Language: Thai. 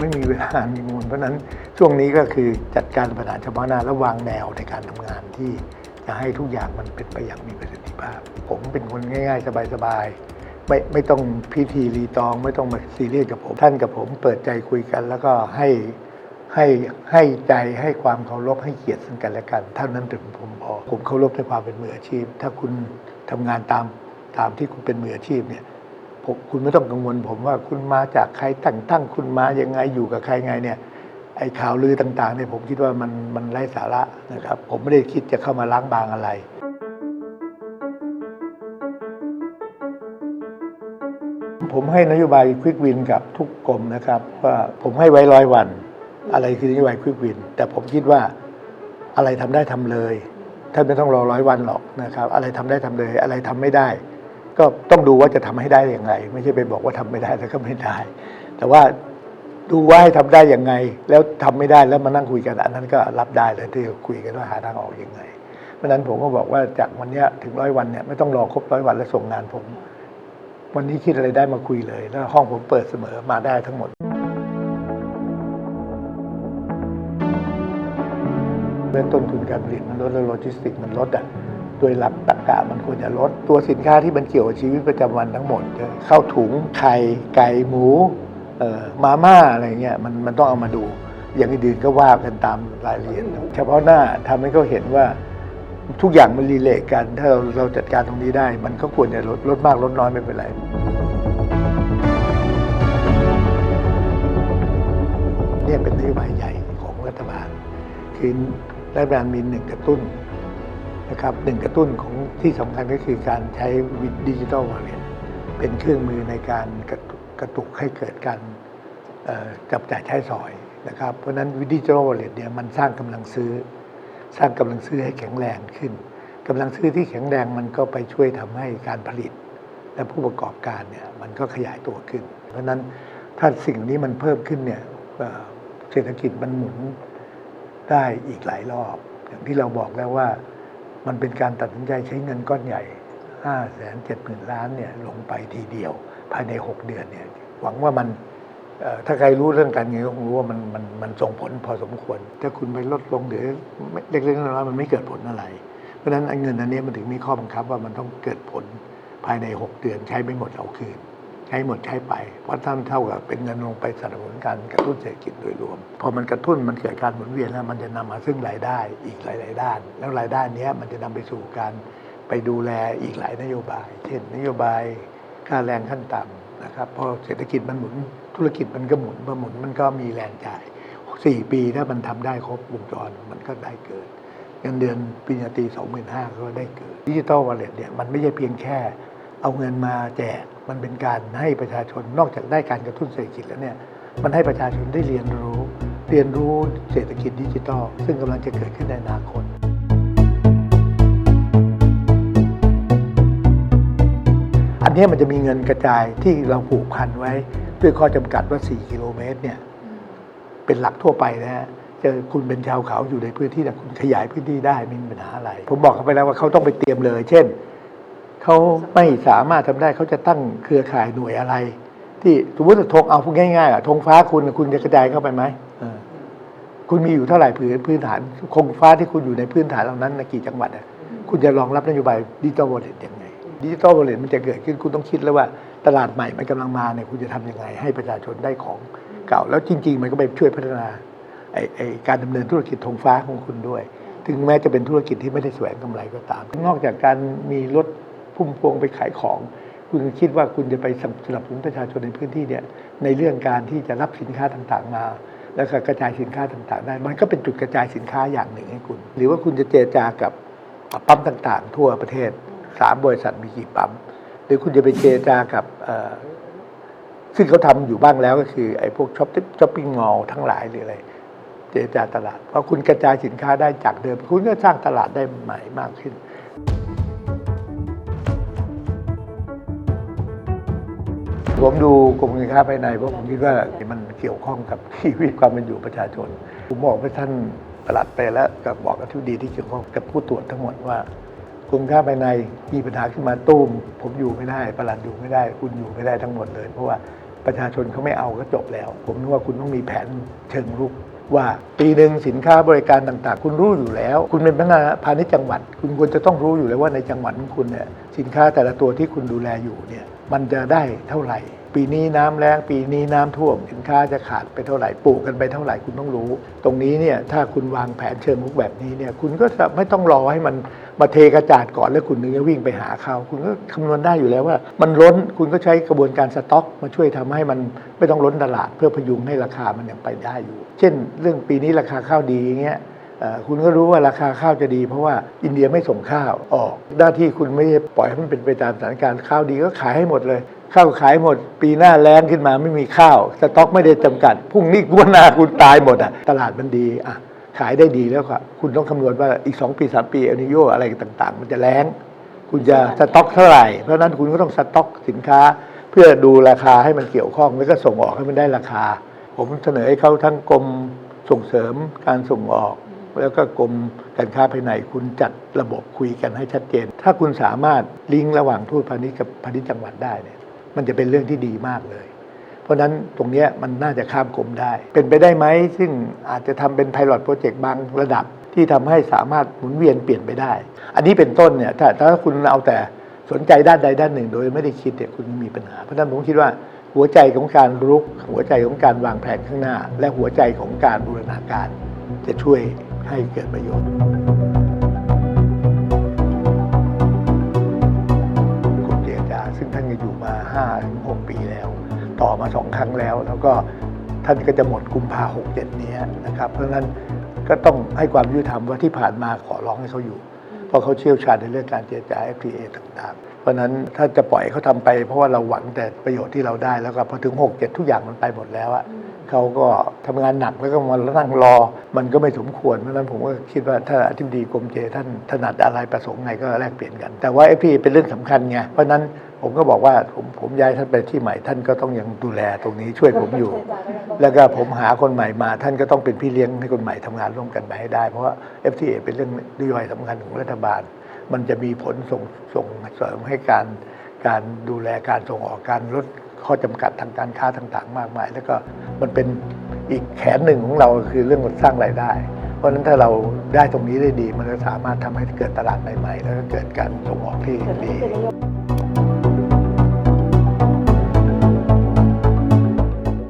ไม่มีเวลามีมูล เพราะนั้นช่วงนี้ก็คือจัดการปัญหาเฉพาะหน้าและวางแนวในการทำงานที่จะให้ทุกอย่างมันเป็นไปอย่างมีประสิทธิภาพ ผมเป็นคนง่าย ๆ สบายๆไม่ไม่ต้องพิธีรีตอง ไม่ต้องมาซีเรียสกับผม ท่านกับผมเปิดใจคุยกัน แล้วก็ให้ให้ให้ใจให้ความเคารพให้เกียรติซึ่งกันและกันเท่านั้นถึงผมพอผมเคารพในความเป็นมืออาชีพ ถ้าคุณทำงานตามตามที่คุณเป็นมืออาชีพเนี่ย คุณไม่ต้องกังวลผมว่าคุณมาจากใครตั้งตั้งคุณมายังไงอยู่กับใครไงเนี่ยไอ้ข่าวลือต่างๆเนี่ยผมคิดว่ามันมันไร้สาระนะครับ ผมไม่ได้คิดจะเข้ามาล้างบางอะไร ผมให้นโยบายควิกวินกับทุกกรมนะครับ ว่าผมให้ไว้ร้อยวัน อะไรคือนโยบายควิกวิน แต่ผมคิดว่าอะไรทำได้ทำเลยท่านไม่ต้องรอร้อยวันหรอกนะครับ อะไรทำได้ทำเลย อะไรทำไม่ได้ ก็ต้องดูว่าจะทำให้ได้อย่างไร ไม่ใช่ไปบอกว่าทำไม่ได้แล้วก็ไม่ได้ แต่ว่าดูว่าให้ทำได้อย่างไง แล้วทำไม่ได้แล้วมานั่งคุยกัน อันนั้นก็รับได้เลยที่คุยกันว่าหาทางออกอยังไง เพราะนั้นผมก็บอกว่าจากวันนี้ถึงร้อยวันเนี่ยไม่ต้องรอครบร้อยวันแล้วส่งงานผม วันนี้คิดอะไรได้มาคุยเลย แล้วห้องผมเปิดเสมอมาได้ทั้งหมดเรื่องต้นทุนการผลิตมันลดแล้วโลจิสติกมันลดอะ โดยหลักตรรกะมันควรจะลด ตัวสินค้าที่มันเกี่ยวกับชีวิตประจำวันทั้งหมดเข้าวถุงไข่ไก่หมูเอ่อมาม่าอะไรเงี้ยมันมันต้องเอามาดู อย่างอื่นก็ว่ากันตามรายละเอียดเฉพาะหน้าทำให้เขาเห็นว่าทุกอย่างมันรีเลทกัน ถ้าเราเราจัดการตรงนี้ได้ มันก็ควรจะลดลดมากลดน้อยไม่เป็นไรเนี่ยเป็นนโยบายใหญ่ของรัฐบาล คือรัฐบาลมีหนึ่งกระตุ้น นะครับหนึ่งกระตุ้นของที่สำคัญก็คือการใช้วิดิจิทัลวอลเล็ตเป็นเครื่องมือในการกระตุกระตุกให้เกิดการจับจ่ายใช้สอยนะครับ เพราะนั้นวิดิจิทัลวอลเล็ตเนี่ยมันสร้างกำลังซื้อ สร้างกำลังซื้อให้แข็งแรงขึ้นกำลังซื้อที่แข็งแรงมันก็ไปช่วยทำให้การผลิต และผู้ประกอบการเนี่ยมันก็ขยายตัวขึ้น เพราะนั้นถ้าสิ่งนี้มันเพิ่มขึ้นเนี่ยเศรษฐกิจมันหมุนได้อีกหลายรอบ อย่างที่เราบอกแล้วว่า มันเป็นการตัดสินใจใช้เงินก้อนใหญ่5 7 0 0 0 0ล้านเนี่ยลงไปทีเดียว ภายใน 6 เดือนเนี่ยหวังว่ามันถ้าใครรู้เรื่องการเงินก็คงรู้ว่ามันมันมันส่งผลพอสมควร ถ้าคุณไปลดลงหรือเล็กๆน้อยๆมันไม่เกิดผลอะไร เพราะฉะนั้นเงินอันนี้มันถึงมีข้อบังคับว่ามันต้องเกิดผลภายใน 6 เดือนใช้ไม่หมดเอาคืน ใช้หมดใช้ไป เพราะท่านเท่ากับเป็นเงินลงไปสนับสนุนการกระตุ้นเศรษฐกิจโดยรวม พอมันกระตุ้นมันเกิดการหมุนเวียนแล้วมันจะนำมาซึ่งรายได้อีกหลาย ๆ ด้าน แล้วรายได้นี้มันจะนำไปสู่การไปดูแลอีกหลายนโยบาย เช่น นโยบายค่าแรงขั้นต่ำนะครับพอเศรษฐกิจมันหมุนธุรกิจมันก็หมุนพอหมุนมันก็มีแรงจ่าย 4 ปีถ้ามันทำได้ครบวงจรมันก็ได้เกิดเงินเดือนปริญญาตรีสองหมื่นห้าก็ได้เกิดดิจิตอลวอลเล็ตเนี่ยมันไม่ใช่เพียงแค่ เอาเงินมาแจก มันเป็นการให้ประชาชนนอกจากได้การกระตุ้นเศรษฐกิจแล้วเนี่ยมันให้ประชาชนได้เรียนรู้ เรียนรู้เศรษฐกิจดิจิทัล ซึ่งกำลังจะเกิดขึ้นในอนาคตอันนี้มันจะมีเงินกระจายที่เราผูกพันไว้ ด้วยข้อจำกัดว่า 4 กิโลเมตรเนี่ยเป็นหลักทั่วไปนะฮะจอคุณเป็นชาวเขาอยู่ในพื้นที่แต่คุณขยายพื้นที่ได้ไม่มีปัญหาอะไร ผมบอกเขาไปแล้วว่าเขาต้องไปเตรียมเลย เช่น เขาไม่สามารถทำได้เขาจะตั้งเครือข่ายหน่วยอะไร ที่สมมติว่าธงเอาพูดง่ายๆอะธงฟ้าคุณคุณจะกระจายเข้าไปไหมเออคุณมีอยู่เท่าไหร่พื้นพื้นฐานคงฟ้าที่คุณอยู่ในพื้นฐานเหล่านั้นนะกี่จังหวัดอะคุณจะรองรับนโยบายดิจิตอลวอลเล็ตยังไงดิจิตอลวอลเล็ตมันจะเกิดขึ้นคุณต้องคิดแล้วว่า ตลาดใหม่มันกำลังมาเนี่ยคุณจะทำยังไง ให้ประชาชนได้ของเก่า แล้วจริง ๆ มันก็ไปช่วยพัฒนาไอ้ไอ้การดำเนินธุรกิจธงฟ้าของคุณด้วย ถึงแม้จะเป็นธุรกิจที่ไม่ได้แสวงกำไรก็ตาม นอกจากการมีรถ พุ่มพวงไปขายของ คุณคิดว่าคุณจะไปสนับสนุนประชาชนในพื้นที่เนี่ยในเรื่องการที่จะรับสินค้าต่างๆมา แล้วก็กระจายสินค้าต่างๆ ได้ มันก็เป็นจุดกระจายสินค้าอย่างหนึ่งให้คุณ หรือว่าคุณจะเจรจากับปั๊มต่างๆ ทั่วประเทศสามบริษัทมีกี่ปั๊มหรือคุณจะไปเจรจากับซึ่งเขาทำอยู่บ้างแล้วก็คือไอ้พวกช้อปช้อปปิ้งมอลทั้งหลายหรืออะไรเจรจาตลาดเพราะคุณกระจายสินค้าได้จากเดิม คุณก็สร้างตลาดได้ใหม่มากขึ้น ผมดูกรมการค้าภายในเพราะผมคิดว่ามันเกี่ยวข้องกับชีวิตความเป็นอยู่ประชาชน ผมบอกให้ท่านประหลัดไปแล้วก็บอกกับทุดีที่เกี่ยวข้องกับผู้ตรวจทั้งหมดว่ากรมค้าภายในมีปัญหาขึ้นมาตุ้ม ผมอยู่ไม่ได้ประหลัดอยู่ไม่ได้ คุณอยู่ไม่ได้ทั้งหมดเลย เพราะว่าประชาชนเขาไม่เอาก็จบแล้ว ผมนึกว่าคุณต้องมีแผนเชิงรุกว่าปีหนึ่งสินค้าบริการต่างๆ คุณรู้อยู่แล้ว คุณเป็นพนักงานพาณิชย์จังหวัด คุณควรจะต้องรู้อยู่แล้วว่าในจังหวัดของคุณเนี่ยสินค้าแต่ละตัวที่คุณดูแลอยู่เนี่ย มันจะได้เท่าไหร่ ปีนี้น้ำแล้งปีนี้น้ำท่วมสินค้าจะขาดไปเท่าไหร่ปลูกกันไปเท่าไหร่คุณต้องรู้ ตรงนี้เนี่ยถ้าคุณวางแผนเชิงรุกแบบนี้เนี่ยคุณก็จะไม่ต้องรอให้มันมาเทกระจาดก่อนแล้วคุณถึงจะวิ่งไปหาเขาคุณก็คำนวณได้อยู่แล้วว่า มันล้นคุณก็ใช้กระบวนการสต็อก มาช่วยทำให้มันไม่ต้องล้นตลาดเพื่อพยุงให้ราคามันยังไปได้อยู่ เช่น เรื่องปีนี้ราคาข้าวดีอย่างเงี้ย คุณก็รู้ว่าราคาข้าวจะดี เพราะว่าอินเดียไม่ส่งข้าวออก หน้าที่คุณไม่ได้ปล่อยให้มันเป็นไปตามสถานการณ์ข้าวดีก็ขายให้หมดเลย ข้าวขายหมด ปีหน้าแล้งขึ้นมาไม่มีข้าวสต็อกไม่ได้จำกัดพรุ่งนี้กวนหน้าคุณตายหมดอะตลาดมันดีอะขายได้ดีแล้วก็คุณต้องคำนวณว่าอีก 2 ปี 3 ปีเอลนิโยอะไรต่างๆ มันจะแล้ง คุณจะสต็อกเท่าไหร่ เพราะนั้นคุณก็ต้องสต็อกสินค้า เพื่อดูราคาให้มันเกี่ยวข้องแล้วก็ส่งออกให้มันได้ราคา ผมเสนอให้เขาทั้งกรมส่งเสริมการส่งออก แล้วก็กรมการค้าภายในคุณจัดระบบคุยกันให้ชัดเจน ถ้าคุณสามารถลิงก์ระหว่างทูตพาณิชย์กับพาณิชย์จังหวัดได้เนี่ยมันจะเป็นเรื่องที่ดีมากเลย เพราะฉะนั้นตรงนี้มันน่าจะข้ามกรมได้ เป็นไปได้ไหมซึ่งอาจจะทำเป็นไพลอตโปรเจกต์บางระดับที่ทำให้สามารถหมุนเวียนเปลี่ยนไปได้ อันนี้เป็นต้นเนี่ยถ้าถ้าคุณเอาแต่สนใจด้านใดด้านหนึ่ง โดยไม่ได้คิดเนี่ยคุณมีปัญหา เพราะฉะนั้นผมคิดว่าหัวใจของการรุก หัวใจของการวางแผนข้างหน้า และหัวใจของการบูรณาการ จะช่วย ให้เกิดประโยชน์กรมเจรจาซึ่งท่านก็อยู่มา5ถึง6ปีแล้ว ต่อมาสองครั้งแล้ว แล้วก็ท่านก็จะหมดกุมภาหกเจ็ดนี้นะครับ เพราะฉะนั้นก็ต้องให้ความยุติธรรมว่าที่ผ่านมาขอร้องให้เขาอยู่ เพราะเขาเชี่ยวชาญในเรื่องการเจรจา FTA ต่างๆ เพราะฉะนั้นถ้าจะปล่อยเขาทำไป เพราะว่าเราหวังแต่ประโยชน์ที่เราได้แล้วก็พอถึง 6 7 ทุกอย่างมันไปหมดแล้วอะ เขาก็ทำงานหนักแล้วก็มานั่งรอ มันก็ไม่สมควรเพราะฉะนั้นผมก็คิดว่าถ้าอธิบดีกรมเจท่านถนัดอะไรประสงค์ไงก็แลกเปลี่ยนกัน แต่ว่า FTA เป็นเรื่องสำคัญไงเพราะฉะนั้นผมก็บอกว่าผมผมย้ายท่านไปที่ใหม่ท่านก็ต้องยังดูแลตรงนี้ช่วยผมอยู่ แล้วก็ผมหาคนใหม่มา ท่านก็ต้องเป็นพี่เลี้ยงให้คนใหม่ทำงานร่วมกันไปให้ได้ เพราะว่า FTA เป็นเรื่องนโยบายสำคัญของรัฐบาล มันจะมีผลส่งส่งเสริมให้การการดูแลการส่งออกการลด ข้อจำกัดทางการค้าต่างๆ มากมาย แล้วก็มันเป็นอีกแขนหนึ่งของเราคือเรื่องสร้างรายได้ เพราะฉะนั้นถ้าเราได้ตรงนี้ได้ดี มันจะสามารถทำให้เกิดตลาดใหม่ๆ แล้วก็เกิดการส่งออกที่ดี